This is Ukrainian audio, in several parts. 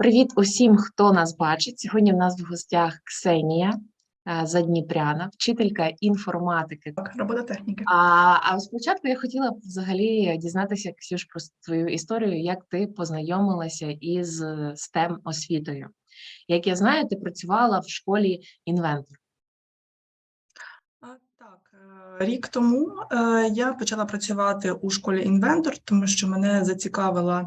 Привіт усім, хто нас бачить. Сьогодні в нас в гостях Ксенія е, Задніпряна, вчителька інформатики. Робототехніки. А, а спочатку я хотіла взагалі дізнатися, Ксюш, про твою історію, як ти познайомилася із STEM освітою. Як я знаю, ти працювала в школі інвентор. Так, е, рік тому е, я почала працювати у школі інвентор, тому що мене зацікавила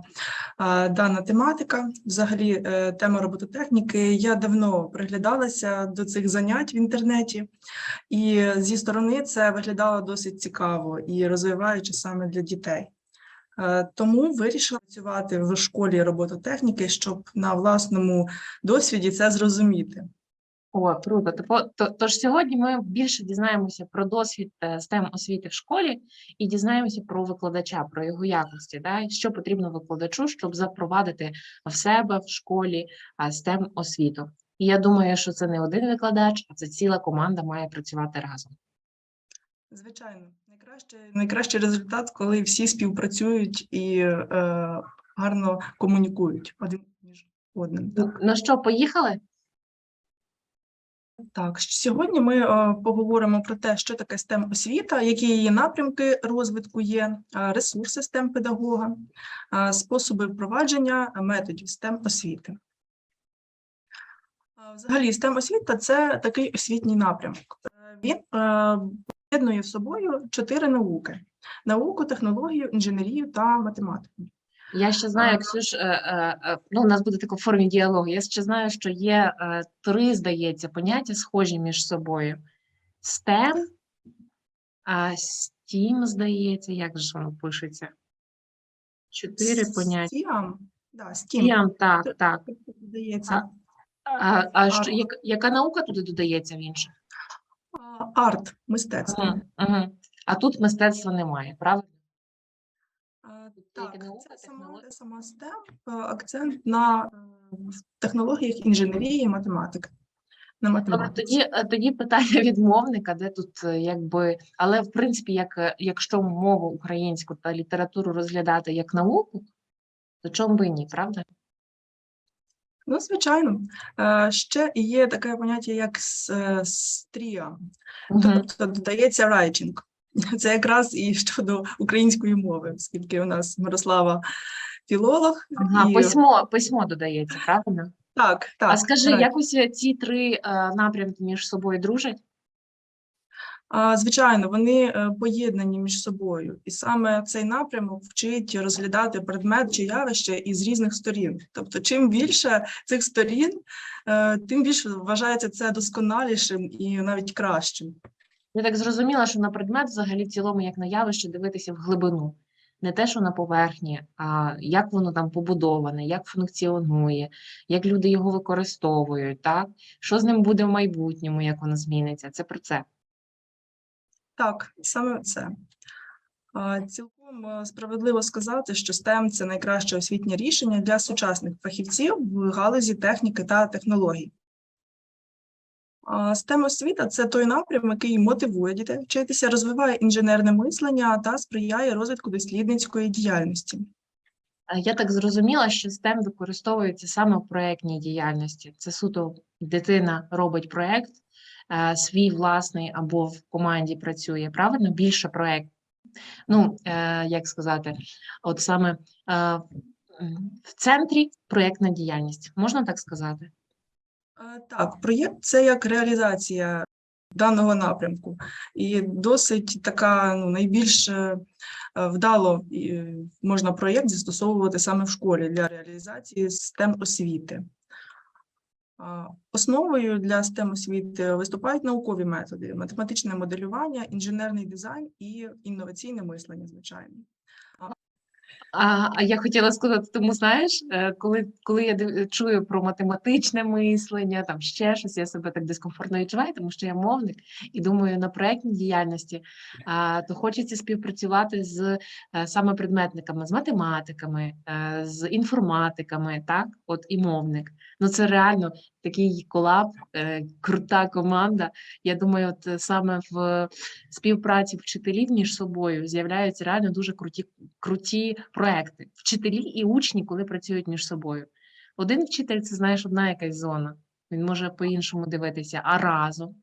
е, дана тематика. Взагалі, тема робототехніки. Я давно приглядалася до цих занять в інтернеті, і зі сторони це виглядало досить цікаво і розвиваюче саме для дітей. Тому вирішила працювати в школі робототехніки, щоб на власному досвіді це зрозуміти. О, круто. Тож сьогодні ми більше дізнаємося про досвід е, STEM освіти в школі і дізнаємося про викладача, про його якості, да? що потрібно викладачу, щоб запровадити в себе в школі а, STEM освіту. І я думаю, що це не один викладач, а це ціла команда має працювати разом. Звичайно, найкраще, найкращий результат, коли всі співпрацюють і е, гарно комунікують один між одним. Так, Ну що, поїхали? Так. сьогодні ми е, поговоримо про те, що таке STEM освіта, які її напрямки розвитку є, е, ресурси STEM педагога, е, способи впровадження методів STEM освіти. Взагалі, STEM освіта це такий освітній напрямок. Він поєднує в собою чотири науки: науку, технологію, інженерію та математику. Я ще знаю. Ксюш, е, е, е, ну, у нас буде таке в формі діалогу. Я ще знаю, що є е, три, здається, поняття схожі між собою. STEM, а STEAM, здається, як же воно пишеться? Чотири поняття. STEM, да, STEM, STEM, так, так. здається. А, а що, як, яка наука туди додається в інше? Арт, мистецтво. Угу, угу. А тут мистецтва немає, правильно? Так, це сама, сама STEM, е, акцент на е, технологіях інженерії і математики. Добре, математиці. тоді, е, тоді питання від мовника, де тут якби, але в принципі, як, якщо мову українську та літературу розглядати як науку, то чому би ні, правда? Ну, звичайно. Ще є таке поняття, як стрія, Мгм. тобто додається writing. Це якраз і щодо української мови, оскільки у нас Мирослава філолог. Ага, і... письмо, письмо додається, правильно? Так, так. А скажи, writing. якось ці три е, напрямки між собою дружать? Звичайно, вони е, поєднані між собою, і саме цей напрямок вчить розглядати предмет чи явище із різних сторін. Тобто, чим більше цих сторін, е, тим більше вважається це досконалішим і навіть кращим. Я так зрозуміла, що на предмет взагалі в цілому, як на явище, дивитися в глибину. Не те, що на поверхні, а як воно там побудоване, як функціонує, як люди його використовують, так? Що з ним буде в майбутньому, як воно зміниться. Це про це. Так, саме це. Цілком е, справедливо сказати, що STEM – це найкраще освітнє рішення для сучасних фахівців в галузі техніки та технологій. STEM освіта це той напрям, який мотивує дітей вчитися, розвиває інженерне мислення та сприяє розвитку дослідницької діяльності. Е, Я так зрозуміла, що STEM використовується саме в проєктній діяльності. Це суто дитина робить проєкт, е, свій власний або в команді працює, правильно? Більше проєкт. Ну, е, як сказати, от саме в центрі проєктна діяльність, можна так сказати? Е, Так, проєкт це як реалізація даного напрямку, і досить така ну, найбільш е, е, вдало можна проєкт застосовувати саме в школі для реалізації STEM освіти. Основою для STEM освіти виступають наукові методи, математичне моделювання, інженерний дизайн і інноваційне мислення, звичайно. А, а я хотіла сказати, тому знаєш, е, коли, коли я чую про математичне мислення, там ще щось, я себе так дискомфортно відчуваю, тому що я мовник і думаю на проєктній діяльності, а, то хочеться співпрацювати з е, саме предметниками, з математиками, е, з інформатиками, так, от і мовник. Ну це реально такий колаб, е, крута команда. Я думаю, от е, саме в співпраці вчителів між собою з'являються реально дуже круті, круті проекти. Вчителі і учні, коли працюють між собою. Один вчитель це, знаєш, одна якась зона. Він може по-іншому дивитися, а разом.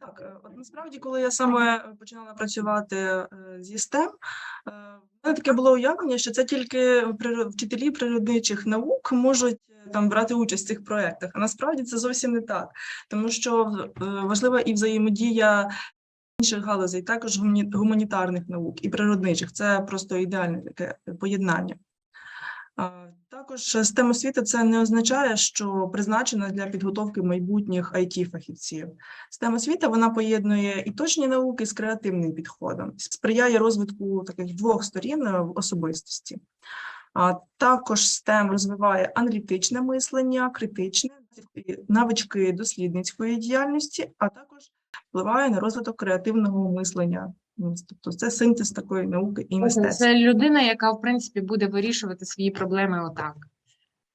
Так, е, от насправді, коли я саме е, починала працювати е, зі STEM, в мене таке було уявлення, що це тільки вчителі природничих наук можуть там брати участь в цих проєктах. А насправді це зовсім не так, тому що важлива і взаємодія інших галузей, також гуманітарних наук і природничих. Це просто ідеальне таке поєднання. Також STEM освіта це не означає, що призначена для підготовки майбутніх it фахівців STEM освіта вона поєднує і точні науки з креативним підходом, сприяє розвитку таких двох сторін е, в особистості. А також STEM розвиває аналітичне мислення, критичне, навички дослідницької діяльності, а також впливає на розвиток креативного мислення. Ну, Тобто це синтез такої науки і мистецтва. Це людина, яка, в принципі, буде вирішувати свої проблеми отак.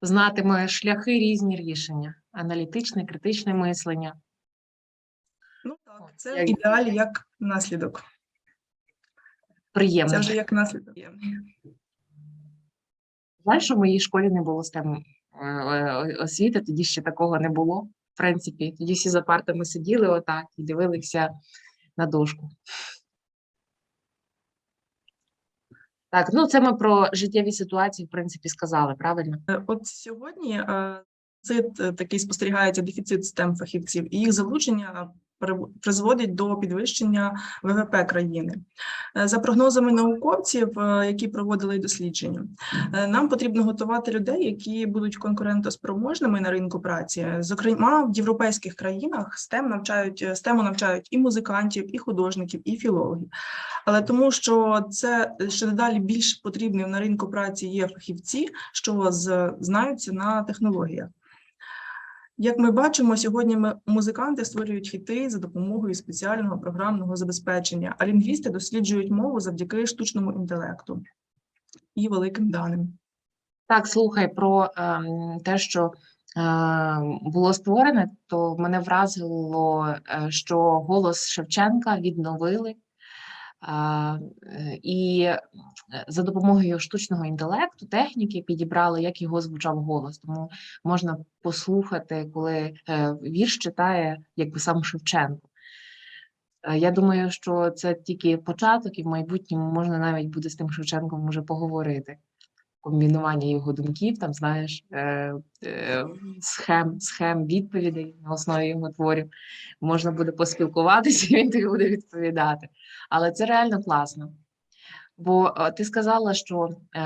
Знатиме шляхи різні рішення, аналітичне, критичне мислення. Ну так, це як- в ідеалі як наслідок. Приємно. Це вже як наслідок. Знаєш, що в моїй школі не було STEM е, е, освіти, тоді ще такого не було. В принципі, тоді всі за партами сиділи отак і дивилися на дошку. Так, ну це ми про життєві ситуації, в принципі, сказали, правильно? Е, От сьогодні е, е, такий спостерігається дефіцит STEM фахівців, і їх залучення призводить до підвищення ВВП країни. Е, За прогнозами науковців, які проводили дослідження, нам потрібно готувати людей, які будуть конкурентоспроможними на ринку праці. Зокрема, в європейських країнах STEM навчають STEM навчають і музикантів, і художників, і філологів. Але тому, що це е, що дедалі більш потрібним на ринку праці є фахівці, що знаються на технологіях. Як ми бачимо, сьогодні музиканти створюють хіти за допомогою спеціального програмного забезпечення, а лінгвісти досліджують мову завдяки штучному інтелекту і великим даним. Так, слухай про ем, те, що е, було створене, то мене вразило, е, що голос Шевченка відновили. Е, і е, за допомогою штучного інтелекту, техніки підібрали, як його звучав голос. Тому можна послухати, коли е, вірш читає якби сам Шевченко. Я думаю, що це тільки початок, і в майбутньому можна навіть буде з тим Шевченком уже поговорити. Комбінування його думків, там, знаєш, е, е, схем, схем відповідей на основі його творів. Можна буде поспілкуватися, і він тобі буде відповідати. Але це реально класно. Бо е, ти сказала, що е,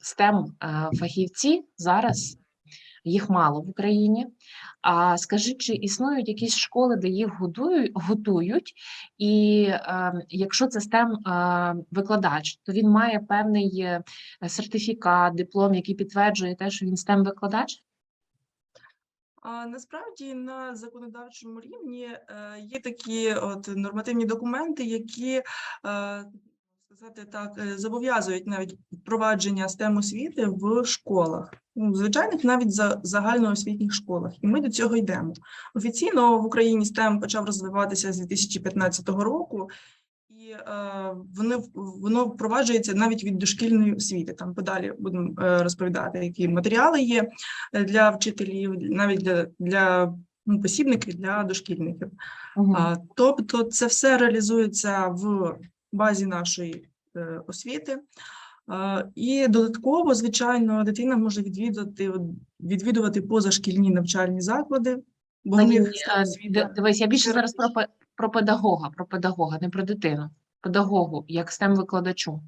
STEM е, зараз їх мало в Україні. А скажи, чи існують якісь школи, де їх готують, і е, якщо це STEM е, викладач, то він має певний е, сертифікат, диплом, який підтверджує те, що він STEM викладач? Насправді на законодавчому рівні е, є такі от нормативні документи, які е, сказати так, е, зобов'язують навіть впровадження STEM освіти в школах, ну, в звичайних навіть за загальноосвітніх школах. І ми до цього йдемо. Офіційно в Україні STEM почав розвиватися з 2015 року. І е, воно, воно впроваджується навіть від дошкільної освіти. Там подалі будемо е, розповідати, які матеріали є е, для вчителів, навіть для, для ну, посібників для дошкільників. Угу. А, тобто це все реалізується в базі нашої е, освіти. І додатково, звичайно, дитина може відвідувати, відвідувати позашкільні навчальні заклади, бо Мені, них е. Дивись, я більше зараз про, про педагога, про педагога, не про дитину. Педагогу, як stem викладачу.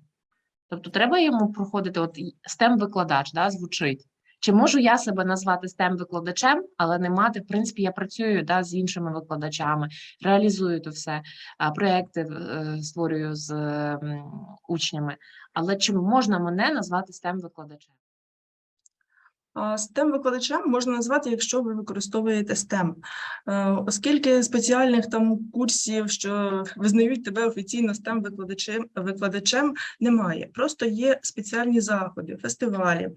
Тобто треба йому проходити, от stem викладач да, звучить. Чи можу я себе назвати stem викладачем, але не мати, в принципі, я працюю да, з іншими викладачами, реалізую то все, проекти е, створюю з учнями. Але чи можна мене назвати stem викладачем? STEM викладачем можна назвати, якщо ви використовуєте STEM, Е, оскільки спеціальних там курсів, що визнають тебе офіційно STEM викладачем, викладачем немає. Просто є спеціальні заходи, фестивалі,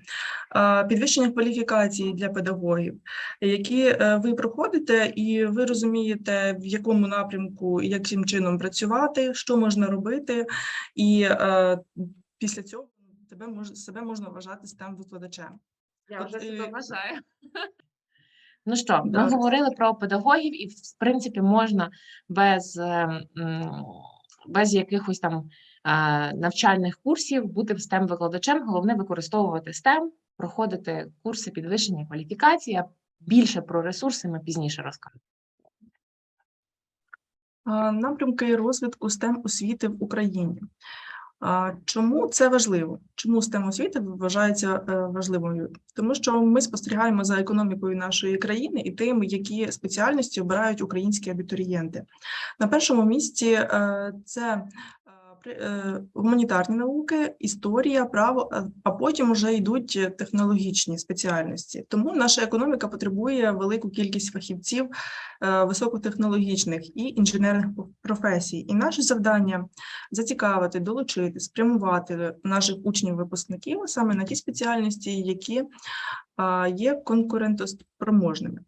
підвищення кваліфікації для педагогів, які е, ви проходите, і ви розумієте, в якому напрямку і яким чином працювати, що можна робити, і е, після цього тебе мож, себе можна вважати STEM викладачем. Я вже е, себе вважаю. Ну що, ми говорили про педагогів, і в принципі можна без, е, без якихось там е, навчальних курсів бути stem викладачем Головне використовувати STEM, проходити курси підвищення кваліфікації. А більше про ресурси ми пізніше розкажемо. Напрямки розвитку STEM освіти в Україні. Чому це важливо? Чому STEM освіта вважається е, важливою? Тому що ми спостерігаємо за економікою нашої країни і тим, які спеціальності обирають українські абітурієнти. На першому місці е, це гуманітарні науки, історія, право, а- а потім вже йдуть технологічні спеціальності. Тому наша економіка потребує велику кількість фахівців е, високотехнологічних і інженерних професій. І наше завдання зацікавити, долучити, спрямувати наших учнів-випускників саме на ті спеціальності, які є конкурентоспроможними.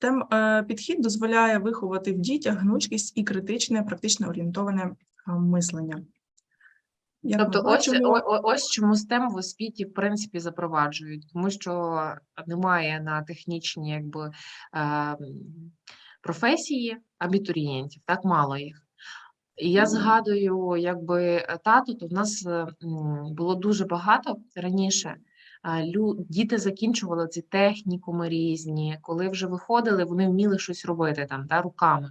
STEM е, підхід дозволяє виховати в дітях гнучкість і критичне, практично орієнтоване мислення. Як Тобто, ось, ось чому STEM в освіті в принципі запроваджують, тому що немає на технічні якби, е, професії абітурієнтів, так мало їх. І я згадую, якби е, тато, то в нас е, було дуже багато раніше. е, лю- Діти закінчували ці технікуми різні, коли вже виходили, вони вміли щось робити там, да, руками,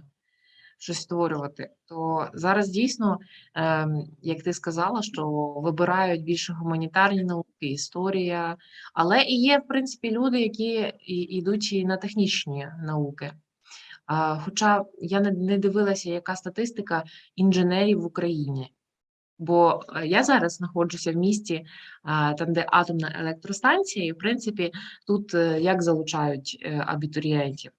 щось створювати. То зараз дійсно ем, як ти сказала, що вибирають більше гуманітарні науки, історія, але і є, в принципі, люди, які йдуть і на технічні науки. Хоча я не, не дивилася, яка статистика інженерів в Україні. Бо е, я зараз знаходжуся в місті, там, де атомна електростанція, і в принципі тут е, як залучають е, абітурієнтів.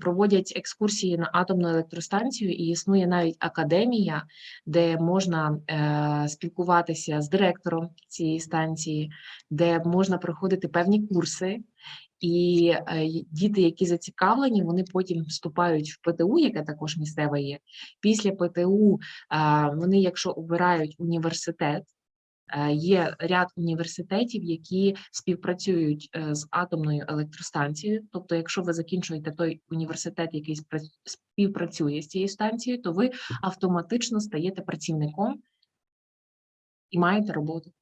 Проводять екскурсії на атомну електростанцію, і існує навіть академія, де можна е, спілкуватися з директором цієї станції, де можна проходити певні курси. І е, діти, які зацікавлені, вони потім вступають в ПТУ, яке також місцеве є. Після ПТУ вони, якщо обирають університет, е, є ряд університетів, які співпрацюють е, з атомною електростанцією. Тобто, якщо ви закінчуєте той університет, який співпрацює з цією станцією, то ви автоматично стаєте працівником і маєте роботу.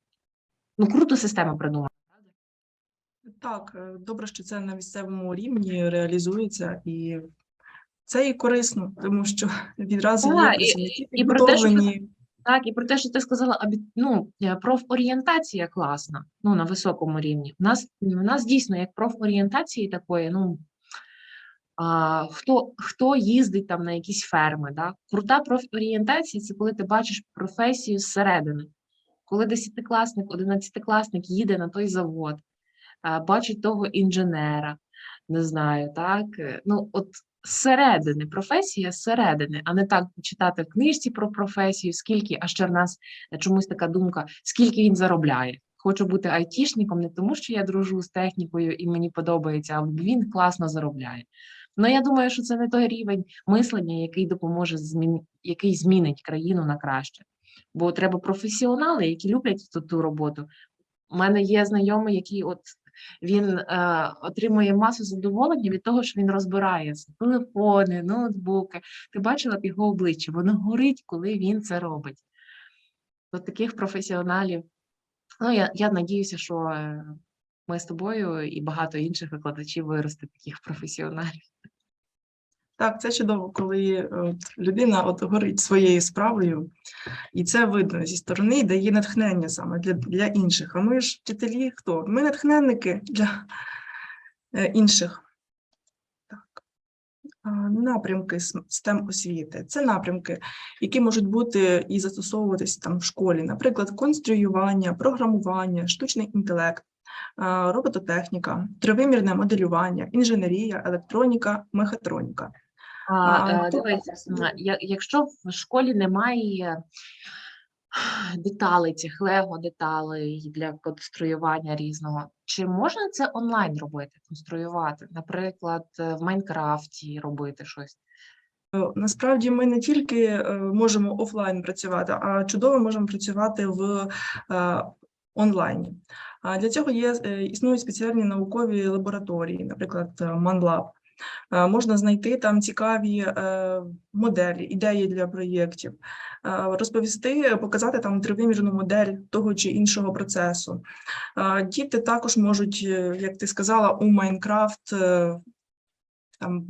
Ну, круто система придумана. Так, е, добре, що це на місцевому рівні реалізується, і це і корисно, тому що відразу є Так, і- і про те, що ти. Так, і про те, що ти сказала, ну, е, профорієнтація класна, ну, на високому рівні. У нас, у нас дійсно як профорієнтації такої, ну, а, хто, хто їздить там на якісь ферми, да? Крута профорієнтація – це коли ти бачиш професію зсередини. Коли десятикласник, одинадцятикласник їде на той завод, а, бачить того інженера, не знаю, так, е, ну, от зсередини, професія зсередини, а не так читати в книжці про професію, скільки, а ще в нас чомусь така думка, скільки він заробляє. Хочу бути айтішником не тому, що я дружу з технікою і мені подобається, а він класно заробляє. Ну я думаю, що це не той рівень мислення, який допоможе змін... який змінить країну на краще. Бо треба професіонали, які люблять ту, ту роботу. У мене є знайомий, який от він е, отримує масу задоволення від того, що він розбирає телефони, ноутбуки. Ти бачила його обличчя, воно горить, коли він це робить. До таких професіоналів. Ну, я, я надіюся, що е, ми з тобою і багато інших викладачів виросте таких професіоналів. Так, це чудово, коли е, от, людина от горить своєю справою, і це видно зі сторони дає натхнення саме для, для інших. А ми ж вчителі хто? Ми натхненники для е, інших. Так. Напрямки STEM освіти. Це напрямки, які можуть бути і застосовуватись там в школі, наприклад, конструювання, програмування, штучний інтелект, робототехніка, тривимірне моделювання, інженерія, електроніка, мехатроніка. А, е, дивись, якщо в школі немає деталей, цих лего деталей для конструювання різного, чи можна це онлайн робити, конструювати? Наприклад, е, в Майнкрафті робити щось? Е, Насправді ми не тільки можемо офлайн працювати, а чудово можемо працювати в онлайні. А Для цього є існують спеціальні наукові лабораторії, наприклад, ManLab. Е, Можна знайти там цікаві е, моделі, ідеї для проєктів, е, розповісти, показати там тривимірну модель того чи іншого процесу. Діти також можуть, як ти сказала, у Майнкрафт там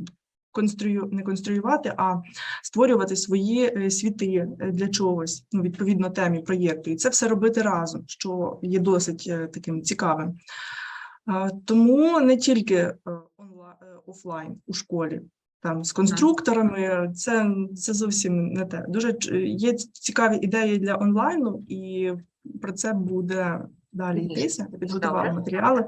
конструю, не конструювати, а створювати свої світи для чогось, ну, відповідно темі проєкту. І це все робити разом, що є досить таким цікавим. Тому не тільки онла- е, офлайн у школі. Там з конструкторами це, це зовсім не те. Дуже ч- є цікаві ідеї для онлайну, і про це буде далі йтися. Підготували матеріали.